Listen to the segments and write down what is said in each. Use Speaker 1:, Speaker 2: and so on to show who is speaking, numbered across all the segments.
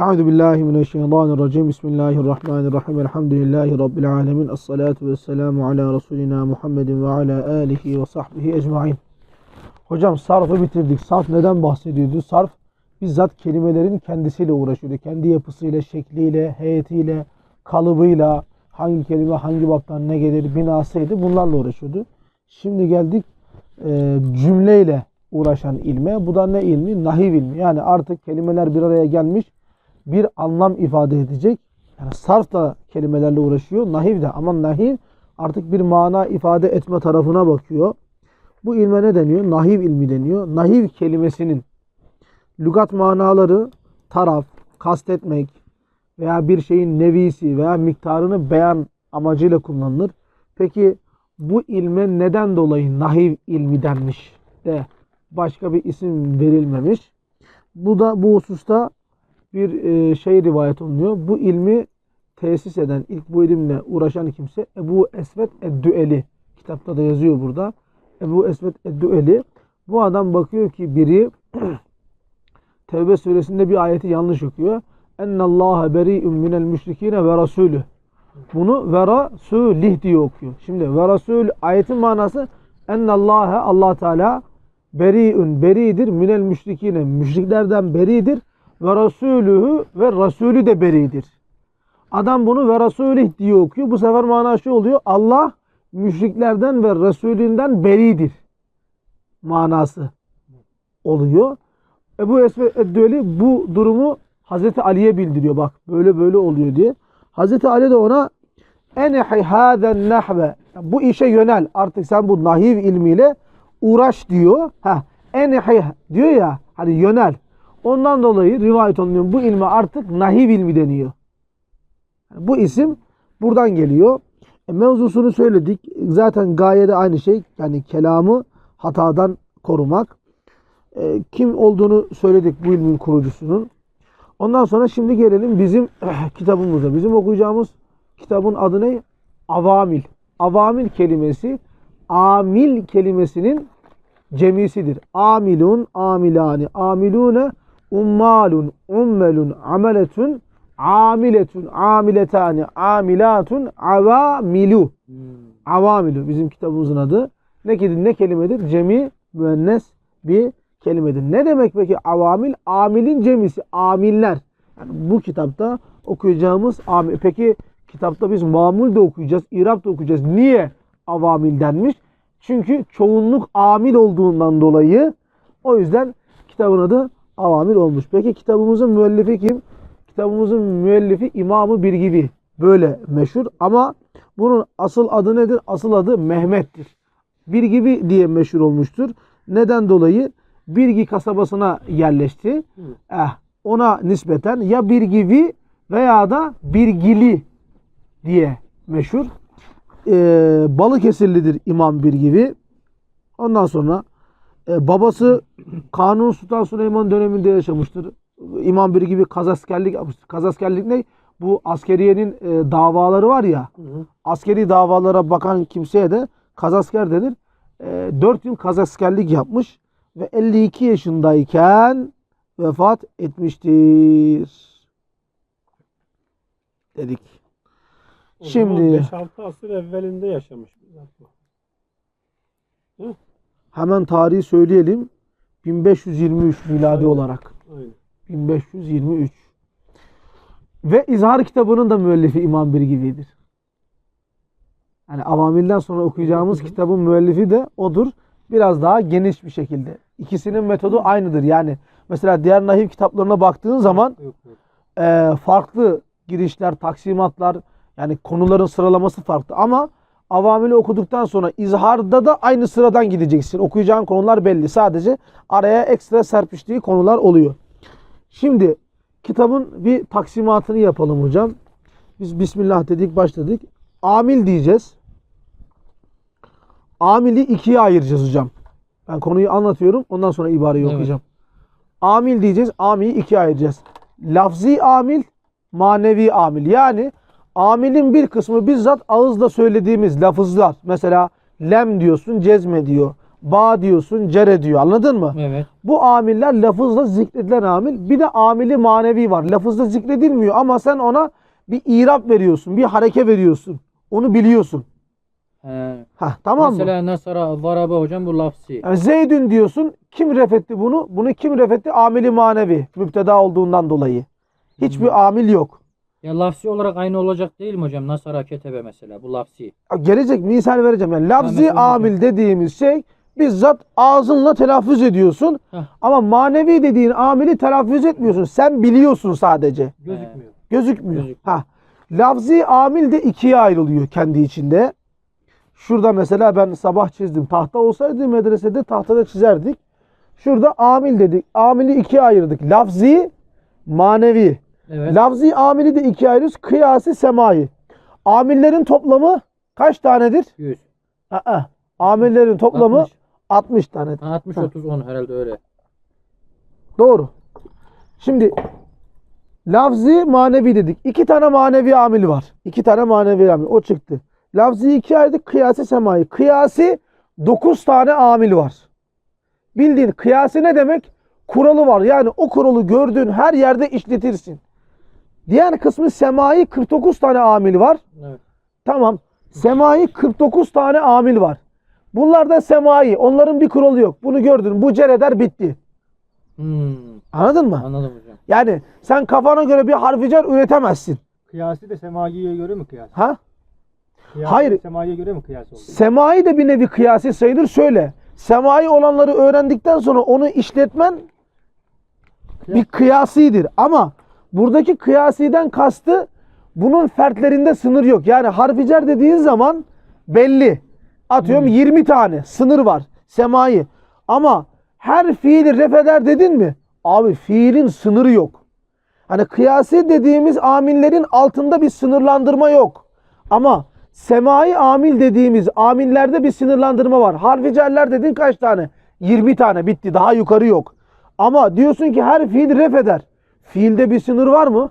Speaker 1: Euzu billahi mineşşeytanirracim. Bismillahirrahmanirrahim. Elhamdülillahi rabbil alamin. Essalatu vesselamu ala resulina Muhammedin ve ala alihi ve sahbihi ecmaîn. Hocam sarfı bitirdik. Sarf neden bahsediyordu? Sarf bizzat kelimelerin kendisiyle uğraşıyordu. Kendi yapısıyla, şekliyle, heyetiyle, kalıbıyla, hangi kelime hangi baktan ne gelir, binasıydı. Bunlarla uğraşıyordu. Şimdi geldik e, cümleyle uğraşan ilme. Bu da ne ilmi? Nahiv ilmi. Yani artık kelimeler bir araya gelmiş bir anlam ifade edecek. Yani sarf da kelimelerle uğraşıyor. Nahiv de ama nahiv artık bir mana ifade etme tarafına bakıyor. Bu ilme ne deniyor? Nahiv ilmi deniyor. Nahiv kelimesinin lügat manaları taraf, kastetmek veya bir şeyin nevisi veya miktarını beyan amacıyla kullanılır. Peki bu ilme neden dolayı nahiv ilmi denmiş de başka bir isim verilmemiş. Bu da bu hususta bir e, şey rivayet olunuyor. Bu ilmi tesis eden, ilk bu ilimle uğraşan kimse Ebu Esvet Eddüeli. Kitapta da yazıyor burada. Ebu Esvet Eddüeli. Bu adam bakıyor ki biri Tevbe suresinde bir ayeti yanlış okuyor. Ennallâhe beri'un minel müşrikine ve rasulü. Bunu ve rasulih diye okuyor. Şimdi ve rasul ayetin manası ennallâhe Allah Teala beri'un beridir minel müşrikine müşriklerden beridir ve rasulühü ve rasulü de beridir. Adam bunu ve rasulih diye okuyor. Bu sefer mana şu oluyor. Allah müşriklerden ve Resulünden beridir. Manası oluyor. Ebu Esved Eddüeli bu durumu Hazreti Ali'ye bildiriyor. Bak böyle böyle oluyor diye. Hazreti Ali de ona enehi hâzen nahve bu işe yönel. Artık sen bu nahiv ilmiyle uğraş diyor. Ha, enehi diyor ya hani yönel. Ondan dolayı rivayet olunuyor. Bu ilme artık nahiv ilmi deniyor. Bu isim buradan geliyor. E, mevzusunu söyledik. Zaten gayede aynı şey. Yani kelamı hatadan korumak. E, kim olduğunu söyledik bu ilmin kurucusunun. Ondan sonra şimdi gelelim bizim kitabımıza. Bizim okuyacağımız kitabın adı ne? Avamil. Avamil kelimesi amil kelimesinin cemisidir. Amilun, amilani, amilune, ummalun, ummelun, ameletun, amiletun, amiletani, amilatun, avamilu. Avamilu bizim kitabımızın adı. Ne, ne kelimedir? Cemi, müennes bir kelimedir. Ne demek peki avamil? Amilin cemisi, amiller. Yani bu kitapta okuyacağımız amil. Peki kitapta biz mamul de okuyacağız, irab da okuyacağız. Niye avamil denmiş? Çünkü çoğunluk amil olduğundan dolayı o yüzden kitabın adı avamil olmuş. Peki kitabımızın müellifi kim? Kitabımızın müellifi İmamı Birgivi. Böyle meşhur ama bunun asıl adı nedir? Asıl adı Mehmet'tir. Birgivi diye meşhur olmuştur. Neden dolayı? Birgi kasabasına yerleşti. Eh, ona nispeten ya Birgivi veya da Birgili diye meşhur. Ee, Balıkesirlidir İmam Birgivi. Ondan sonra e, babası Kanun Sultan Süleyman döneminde yaşamıştır. İmam Birgivi kazaskerlik yapmıştır. Kazaskerlik ne? Bu askeriyenin e, davaları var ya. Hı hı. Askeri davalara bakan kimseye de kazasker denir. E, 4 yıl kazaskerlik yapmış ve 52 yaşındayken vefat etmiştir. Dedik. Şimdi
Speaker 2: 5-6 asır evvelinde yaşamış.
Speaker 1: Hemen tarihi söyleyelim. 1523 miladi olarak.
Speaker 2: Aynen.
Speaker 1: 1523. Ve İzhar kitabının da müellifi İmam Birgivi'dir. Yani Avamil'den sonra okuyacağımız kitabın müellifi de odur. Biraz daha geniş bir şekilde. İkisinin metodu aynıdır. Yani mesela diğer nahiv kitaplarına baktığın zaman
Speaker 2: Yok, yok.
Speaker 1: e, farklı girişler, taksimatlar yani konuların sıralaması farklı ama avamili okuduktan sonra izharda da aynı sıradan gideceksin. Okuyacağın konular belli. Sadece araya ekstra serpiştiği konular oluyor. Şimdi kitabın bir taksimatını yapalım hocam. Biz Bismillah dedik başladık. Amil diyeceğiz. Amili ikiye ayıracağız hocam. Ben konuyu anlatıyorum. Ondan sonra ibareyi
Speaker 2: Evet.
Speaker 1: okuyacağım. Amil diyeceğiz. Amiyi ikiye ayıracağız. Lafzi amil, manevi amil. Yani amilin bir kısmı bizzat ağızla söylediğimiz lafızlar. Mesela lem diyorsun, cezme diyor. ba diyorsun, cere diyor. Anladın mı?
Speaker 3: Evet.
Speaker 1: Bu amiller lafızla zikredilen amil. Bir de amili manevi var. Lafızla zikredilmiyor ama sen ona bir irap veriyorsun, bir hareke veriyorsun. Onu biliyorsun.
Speaker 3: He.
Speaker 1: Hah, tamam mı?
Speaker 3: Mesela Varabe hocam bu lafsi.
Speaker 1: Yani Zeydün diyorsun. Kim refetti bunu? Bunu kim refetti? Amili manevi. Müpteda olduğundan dolayı. Hiçbir amil yok.
Speaker 3: Ya lafsi olarak aynı olacak değil mi hocam? Nasara Ketebe mesela bu lafsi.
Speaker 1: Gelecek misal vereceğim. Yani lafzi
Speaker 3: mesela
Speaker 1: amil dediğimiz şey bizzat ağzınla telaffuz ediyorsun.
Speaker 3: Heh.
Speaker 1: Ama manevi dediğin amili telaffuz etmiyorsun. Sen biliyorsun sadece.
Speaker 3: Gözükmüyor.
Speaker 1: Gözükmüyor.
Speaker 3: Gözükmüyor.
Speaker 1: Ha. Lafzi amil de ikiye ayrılıyor kendi içinde. Şurada mesela ben sabah çizdim. Tahta olsaydı medresede tahtada çizerdik. Şurada amil dedik. Amili ikiye ayırdık. Lafzi, manevi.
Speaker 3: Evet.
Speaker 1: Lafzi amili de ikiye ayırıyoruz. Kıyasi, semai. Amillerin toplamı kaç tanedir?
Speaker 3: 100.
Speaker 1: Aa, amillerin toplamı 60,
Speaker 3: 60.
Speaker 1: tane.
Speaker 3: Ha, 60 30 10 herhalde öyle.
Speaker 1: Doğru. Şimdi lafzi manevi dedik. İki tane manevi amil var. İki tane manevi amil. O çıktı. Lafzi iki ayırdık. Kıyasi semai. Kıyasi dokuz tane amil var. Bildiğin kıyasi ne demek? Kuralı var. Yani o kuralı gördüğün her yerde işletirsin. Diğer kısmı semai 49 tane amil var.
Speaker 3: Evet.
Speaker 1: Tamam. Semai 49 tane amil var. Bunlarda semai. Onların bir kuralı yok. Bunu gördün. Bu cereder bitti.
Speaker 3: Hmm.
Speaker 1: Anladın mı?
Speaker 3: Anladım hocam.
Speaker 1: Yani sen kafana göre bir harficer üretemezsin.
Speaker 4: Kıyası da semayiye göre mi kıyas?
Speaker 1: Ha?
Speaker 4: Kıyası
Speaker 1: Hayır.
Speaker 4: da Semayiye göre mi kıyas oldu?
Speaker 1: Semai de bir nevi kıyasi sayılır. Şöyle. Semai olanları öğrendikten sonra onu işletmen bir kıyasidir. Ama buradaki kıyasiden kastı bunun fertlerinde sınır yok. Yani harficer dediğin zaman belli. Atıyorum 20 tane sınır var. Semai. Ama her fiili ref eder dedin mi? Abi fiilin sınırı yok. Hani kıyasi dediğimiz amillerin altında bir sınırlandırma yok. Ama semai amil dediğimiz amillerde bir sınırlandırma var. Harficerler dedin kaç tane? 20 tane bitti. Daha yukarı yok. Ama diyorsun ki her fiil ref eder. Fiilde bir sınır var mı?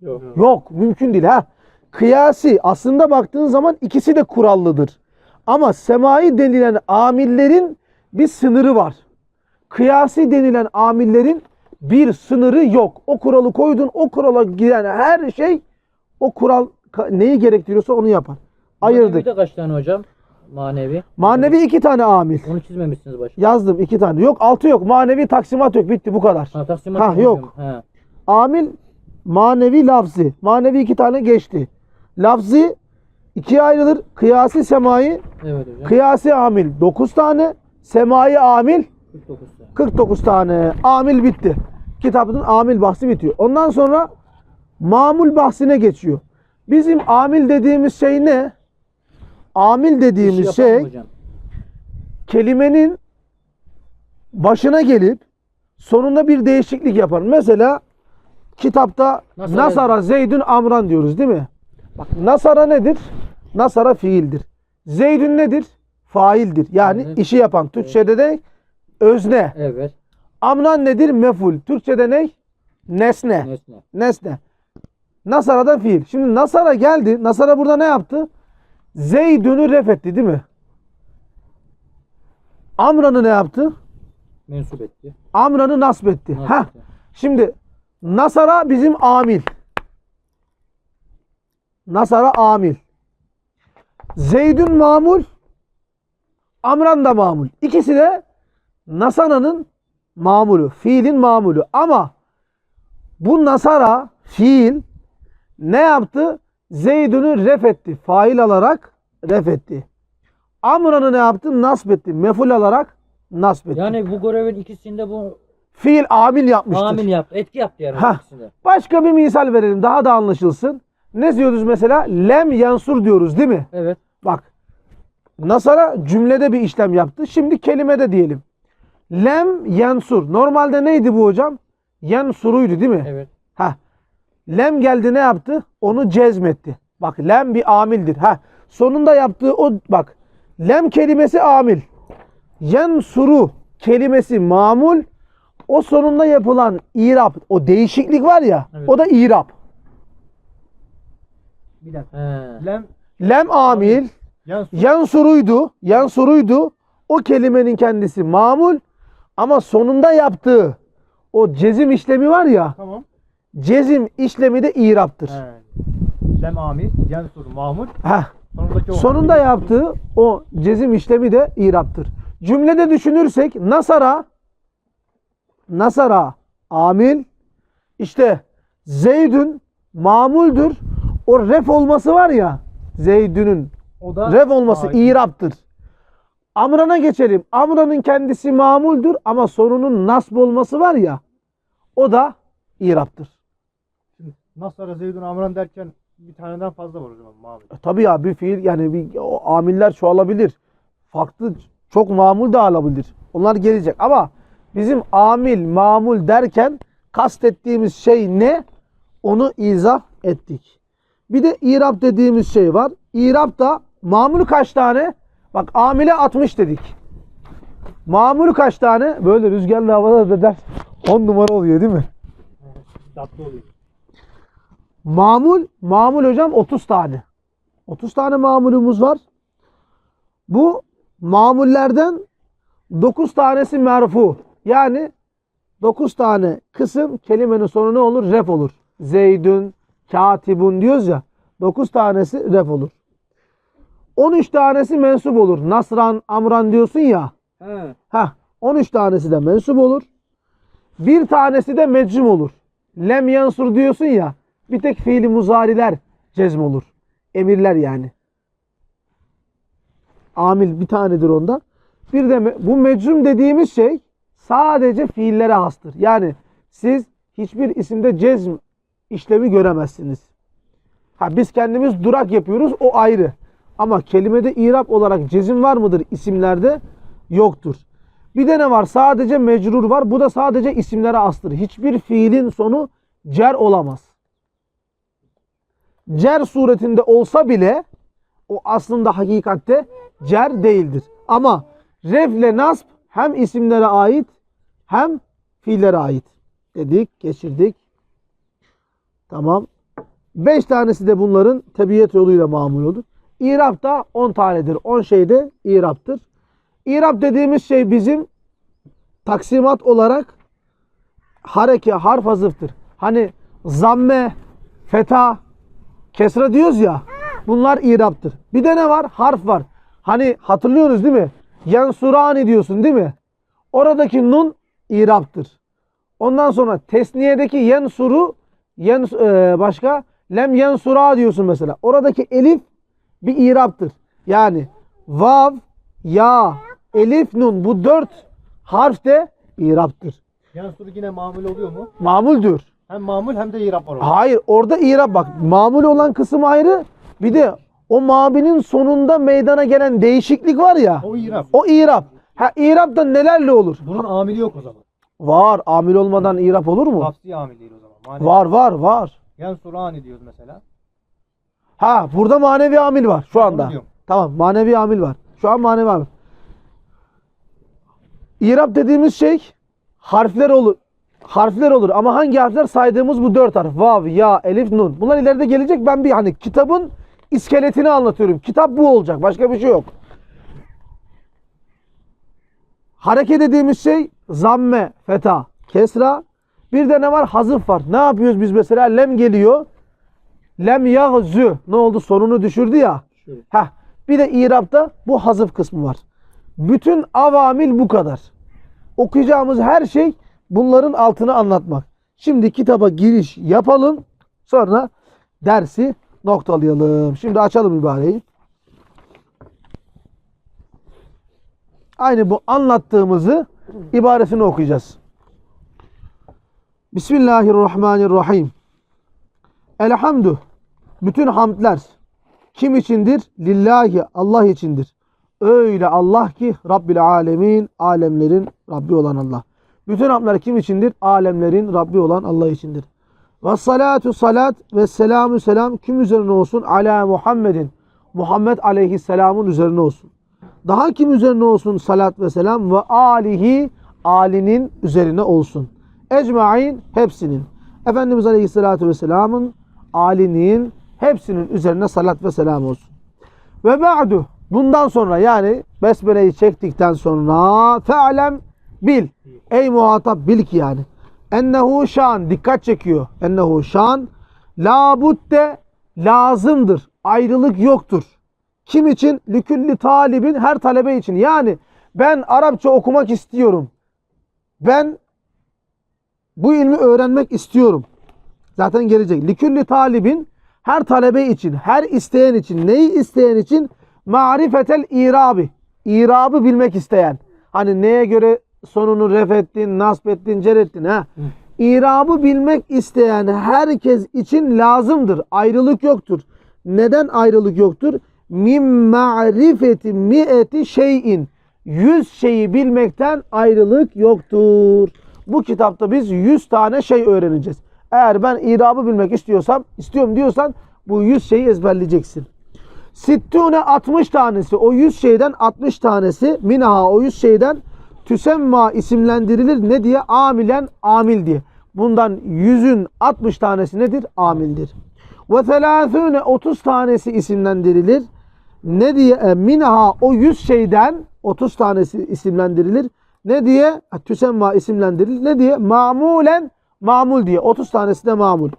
Speaker 2: Yok.
Speaker 1: Yok. Mümkün değil. ha. Kıyasi aslında baktığın zaman ikisi de kurallıdır. Ama semai denilen amillerin bir sınırı var. Kıyasi denilen amillerin bir sınırı yok. O kuralı koydun, o kurala giren her şey o kural neyi gerektiriyorsa onu yapar. Ayırdık.
Speaker 3: Manevi de kaç tane hocam? Manevi.
Speaker 1: Manevi iki tane amil.
Speaker 3: Onu çizmemişsiniz başta.
Speaker 1: Yazdım iki tane. Yok altı yok. Manevi taksimat yok. Bitti bu kadar.
Speaker 3: Ha, taksimat
Speaker 1: Ha, yok.
Speaker 3: hocam? He.
Speaker 1: Amil manevi lafzi. Manevi iki tane geçti. Lafzi ikiye ayrılır. Kıyasi semai.
Speaker 3: Evet hocam.
Speaker 1: Kıyasi amil 9 tane. Semai amil
Speaker 3: 49 tane.
Speaker 1: 49 tane. Amil bitti. Kitabın amil bahsi bitiyor. Ondan sonra mamul bahsine geçiyor. Bizim amil dediğimiz şey ne? Amil dediğimiz şey
Speaker 3: hocam?
Speaker 1: kelimenin başına gelip sonunda bir değişiklik yapar. Mesela kitapta
Speaker 3: Nasara-
Speaker 1: Nasara Zeydün Amran diyoruz değil mi? Bak Nasara nedir? Nasara fiildir. Zeydün nedir? Faildir. Yani
Speaker 3: Evet.
Speaker 1: işi yapan. Türkçede de özne.
Speaker 3: Evet.
Speaker 1: Amran nedir? Meful. Türkçede ne? Nesne.
Speaker 3: Nesne.
Speaker 1: Nesne. Nasara'da fiil. Şimdi Nasara geldi. Nasara burada ne yaptı? Zeydün'ü ref etti değil mi? Amran'ı ne yaptı?
Speaker 3: Mensup etti.
Speaker 1: Amran'ı nasb etti.
Speaker 3: Nasip
Speaker 1: Heh. Şimdi Nasara bizim amil. Nasara amil. Zeydün mamul. Amran da mamul. İkisi de Nasara'nın mamulü. Fiilin mamulü. Ama bu Nasara fiil ne yaptı? Zeydün'ü ref etti. Fail alarak ref etti. Amran'ı ne yaptı? Nasb etti. Meful alarak nasb etti.
Speaker 3: Yani bu görevin ikisinde bu
Speaker 1: fiil amil yapmıştır.
Speaker 3: amil yaptı. Etki yaptı yani ikisinde.
Speaker 1: Başka bir misal verelim daha da anlaşılsın. Ne diyoruz mesela? Lem yansur diyoruz değil mi?
Speaker 3: Evet.
Speaker 1: Bak. Nasara cümlede bir işlem yaptı. Şimdi kelimede diyelim. Lem yansur. Normalde neydi bu hocam? Yansuruydu değil mi?
Speaker 3: Evet.
Speaker 1: Ha. Lem geldi ne yaptı? Onu cezmetti. Bak lem bir amildir. Ha. Sonunda yaptığı o bak. Lem kelimesi amil. Yansuru kelimesi mamul. O sonunda yapılan irap, o değişiklik var ya,
Speaker 3: Evet.
Speaker 1: o da irap.
Speaker 4: Bir dakika.
Speaker 3: He.
Speaker 4: Lem
Speaker 1: Lem amil,
Speaker 4: yan su
Speaker 1: yansuruydu, yansuruydu. o kelimenin kendisi mamul ama sonunda yaptığı o cezim işlemi var ya
Speaker 4: Tamam.
Speaker 1: cezim işlemi de iraptır.
Speaker 4: He. Lem amir, yansur mamur.
Speaker 1: Heh.
Speaker 4: Sonundaki o
Speaker 1: Sonunda yaptığı o cezim işlemi de iraptır. Cümlede düşünürsek nasara nasara amil işte Zeydün mamuldür. O ref olması var ya Zeydün'ün
Speaker 4: O da
Speaker 1: ref olması
Speaker 4: Ait.
Speaker 1: iraptır. Amran'a geçelim. Amran'ın kendisi mamuldür ama sonunun nasb olması var ya o da iraptır.
Speaker 4: Nasara Zeydun Amran derken bir taneden fazla var o zaman mamur.
Speaker 1: E, Tabii ya bir fiil yani bir o amiller çoğalabilir. Farklı çok mamul da alabilir. Onlar gelecek ama bizim amil, mamul derken kastettiğimiz şey ne? Onu izah ettik. Bir de irap dediğimiz şey var. İrap da mamul kaç tane? Bak amile 60 dedik. Mamul kaç tane? Böyle rüzgarlı havada da der 10 numara oluyor değil mi?
Speaker 4: Tatlı oluyor.
Speaker 1: Mamul, mamul hocam 30 tane. 30 tane mamulümüz var. Bu mamullerden 9 tanesi merfu. Yani 9 tane kısım kelimenin sonu ne olur? Ref olur. Zeydün, katibun diyoruz ya. 9 tanesi ref olur. 13 tanesi mensup olur. Nasran, amran diyorsun ya.
Speaker 3: He.
Speaker 1: Heh, 13 tanesi de mensup olur. Bir tanesi de meczum olur. Lem yansur diyorsun ya. Bir tek fiili muzariler cezm olur. Emirler yani. Amil bir tanedir onda. Bir de bu meczum dediğimiz şey sadece fiillere hastır. Yani siz hiçbir isimde cezm işlemi göremezsiniz. Ha biz kendimiz durak yapıyoruz o ayrı. Ama kelimede irap olarak cezim var mıdır isimlerde? Yoktur. Bir de ne var? Sadece mecrur var. Bu da sadece isimlere astır. Hiçbir fiilin sonu cer olamaz. Cer suretinde olsa bile o aslında hakikatte cer değildir. Ama refle nasb hem isimlere ait hem fiillere ait. Dedik, geçirdik. Tamam. Beş tanesi de bunların tebiyet yoluyla mamul olur. İrab da 10 tanedir. 10 şey de iraptır. İrab dediğimiz şey bizim taksimat olarak hareke, harf hazıftır. Hani zamme, feta, kesra diyoruz ya. Bunlar iraptır. Bir de ne var? Harf var. Hani hatırlıyorsunuz değil mi? Yansurani diyorsun değil mi? Oradaki nun iraptır. Ondan sonra tesniyedeki yensuru yens, e, başka lem yensura diyorsun mesela. Oradaki elif bir iraptır. Yani vav, ya, elif, nun bu dört harf de iraptır.
Speaker 4: Yansur yine mamul oluyor mu?
Speaker 1: Mamuldür.
Speaker 4: Hem mamul hem de irap var orada.
Speaker 1: Hayır orada irap bak. Mamul olan kısım ayrı. Bir de o mabinin sonunda meydana gelen değişiklik var ya.
Speaker 4: O irap.
Speaker 1: O irap. Ha irap da nelerle olur?
Speaker 4: Bunun amili yok o zaman.
Speaker 1: Var. Amil olmadan irap olur mu?
Speaker 4: Lafzi amil değil o zaman. Manevi.
Speaker 1: Var var var.
Speaker 4: Yansurani diyoruz mesela.
Speaker 1: Ha burada manevi amil var şu anda. Tamam manevi amil var. Şu an manevi amil. İrab dediğimiz şey harfler olur. Harfler olur ama hangi harfler saydığımız bu dört harf. Vav, ya, elif, nun. Bunlar ileride gelecek. Ben bir hani kitabın iskeletini anlatıyorum. Kitap bu olacak. Başka bir şey yok. Hareket dediğimiz şey zamme, feta, kesra. Bir de ne var? Hazıf var. Ne yapıyoruz biz mesela? Lem geliyor. Lem yağzü. Ne oldu? Sonunu düşürdü ya.
Speaker 2: Şu.
Speaker 1: Heh. Bir de İrab'da bu hazıf kısmı var. Bütün avamil bu kadar. Okuyacağımız her şey bunların altını anlatmak. Şimdi kitaba giriş yapalım. Sonra dersi noktalayalım. Şimdi açalım ibareyi. Aynı bu anlattığımızı ibaresini okuyacağız. Bismillahirrahmanirrahim. Elhamdü. Bütün hamdler kim içindir? Lillahi Allah içindir. Öyle Allah ki Rabbil alemin alemlerin Rabbi olan Allah. Bütün hamdler kim içindir? Alemlerin Rabbi olan Allah içindir. Ve salatu salat ve selamü selam kim üzerine olsun? Ala Muhammedin. Muhammed aleyhisselamın üzerine olsun. Daha kim üzerine olsun salat ve selam? Ve alihi alinin üzerine olsun. Ecmain hepsinin. Efendimiz aleyhissalatu vesselamın alinin hepsinin üzerine salat ve selam olsun. Ve ba'du Bundan sonra yani besmeleyi çektikten sonra fe'lem bil. Ey muhatap bil ki yani. Ennehu şan dikkat çekiyor. Ennehu şan la budde lazımdır. Ayrılık yoktur. Kim için? Lükülli talibin her talebe için. Yani ben Arapça okumak istiyorum. Ben bu ilmi öğrenmek istiyorum. Zaten gelecek. Likülli talibin her talebe için, her isteyen için, neyi isteyen için? Marifetel irabi. İrabı bilmek isteyen. Hani neye göre sonunu ref ettin, nasb ettin, cer ettin ha? İrabı bilmek isteyen herkes için lazımdır. Ayrılık yoktur. Neden ayrılık yoktur? Min ma'rifeti mi'eti şeyin. Yüz şeyi bilmekten ayrılık yoktur. Bu kitapta biz 100 tane şey öğreneceğiz. Eğer ben irabı bilmek istiyorsam, istiyorum diyorsan bu 100 şeyi ezberleyeceksin. Sittune 60 tanesi o 100 şeyden 60 tanesi minha o 100 şeyden tüsemma isimlendirilir ne diye? Amilen amil diye. Bundan 100'ün 60 tanesi nedir? Amildir. Ve selâthûne 30 tanesi isimlendirilir. Ne diye? E, minha o 100 şeyden 30 tanesi isimlendirilir. Ne diye? E, Tüsemma isimlendirilir. Ne diye? Mamulen mamul diye. 30 tanesi de mamul.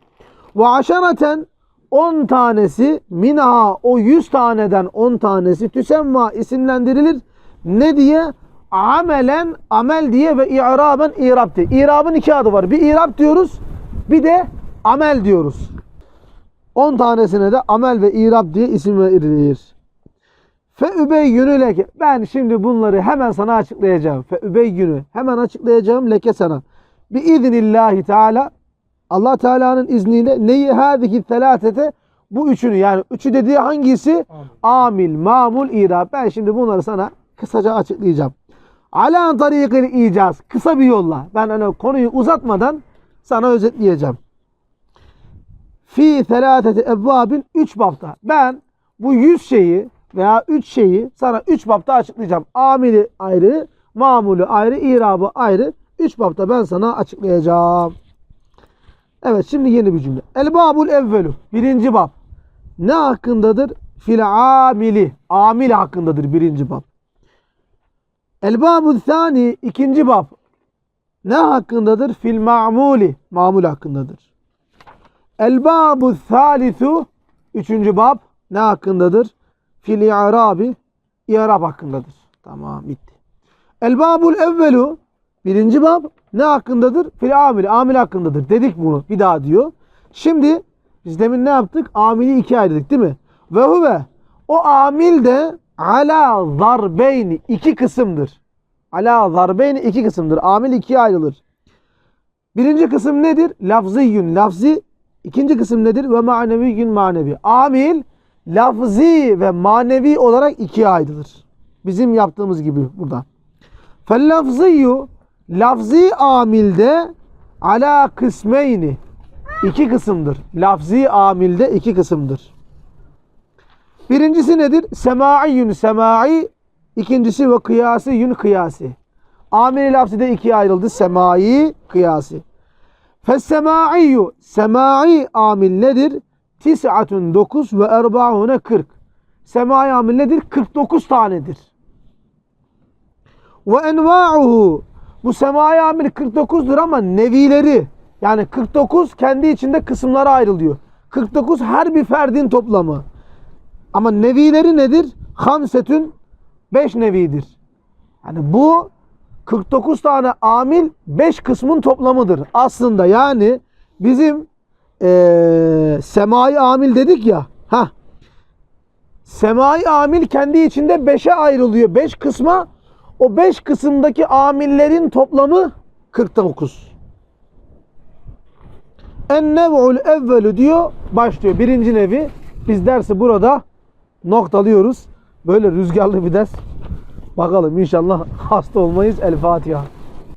Speaker 1: Ve aşaraten 10 tanesi minha o 100 taneden 10 tanesi tüsemma isimlendirilir. Ne diye? Amelen amel diye ve i'raben i'rab diye. İ'rabın iki adı var. Bir i'rab diyoruz bir de amel diyoruz. 10 tanesine de amel ve i'rab diye isim verilir. Fe übeyyünü leke. Ben şimdi bunları hemen sana açıklayacağım. Fe übeyyünü. Hemen açıklayacağım leke sana. Bi iznillahi teala. Allah Teala'nın izniyle neyi hâzihi selâsete bu üçünü yani üçü dediği hangisi? Amil, mamul, irab. Ben şimdi bunları sana kısaca açıklayacağım. Ala tarikil icaz. Kısa bir yolla. Ben hani konuyu uzatmadan sana özetleyeceğim. Fi selâseti evvabin üç bapta. Ben bu yüz şeyi veya üç şeyi sana üç bapta açıklayacağım. Amili ayrı, mamulü ayrı, irabı ayrı. Üç bapta ben sana açıklayacağım. Evet şimdi yeni bir cümle. El babul evvelu. Birinci bab. Ne hakkındadır? Fil amili. Amil hakkındadır birinci bab. El babul thani. ikinci bab. Ne hakkındadır? Fil ma'muli. Mamul hakkındadır. El babu thalithu. Üçüncü bab. Ne hakkındadır? Fil i'rabi. İ'rab hakkındadır. Tamam bitti. El babul evvelu. Birinci bab ne hakkındadır? Fil amil, amil hakkındadır. Dedik bunu bir daha diyor. Şimdi biz demin ne yaptık? Amili ikiye ayırdık değil mi? Ve huve o amil de ala zarbeyni iki kısımdır. Ala zarbeyni iki kısımdır. Amil ikiye ayrılır. Birinci kısım nedir? Lafziyyün lafzi. İkinci kısım nedir? Ve maneviyyün manevi. Amil lafzi ve manevi olarak ikiye ayrılır. Bizim yaptığımız gibi burada. Fellafziyyu lafzi amilde ala kısmeyni iki kısımdır. Lafzi amilde iki kısımdır. Birincisi nedir? Semaiyyün semai. İkincisi ve kıyası yün kıyası. Amil lafzi de ikiye ayrıldı. Semai, kıyası. Fessemaiyyü semai amil nedir? Tis'atun 9 ve erbaune 40. Semai amil nedir? 49 tanedir. Ve enva'uhu bu semai amil 49'dur ama nevileri yani 49 kendi içinde kısımlara ayrılıyor. 49 her bir ferdin toplamı. Ama nevileri nedir? Hamsetün 5 nevidir. Yani bu 49 tane amil 5 kısmın toplamıdır. Aslında yani bizim eee semai amil dedik ya. Ha. Semai amil kendi içinde 5'e ayrılıyor. 5 kısma o 5 kısımdaki amillerin toplamı 49. En nev'ul evvelü diyor başlıyor. Birinci nevi. Biz dersi burada noktalıyoruz. Böyle rüzgarlı bir ders. Bakalım inşallah hasta olmayız. El Fatiha.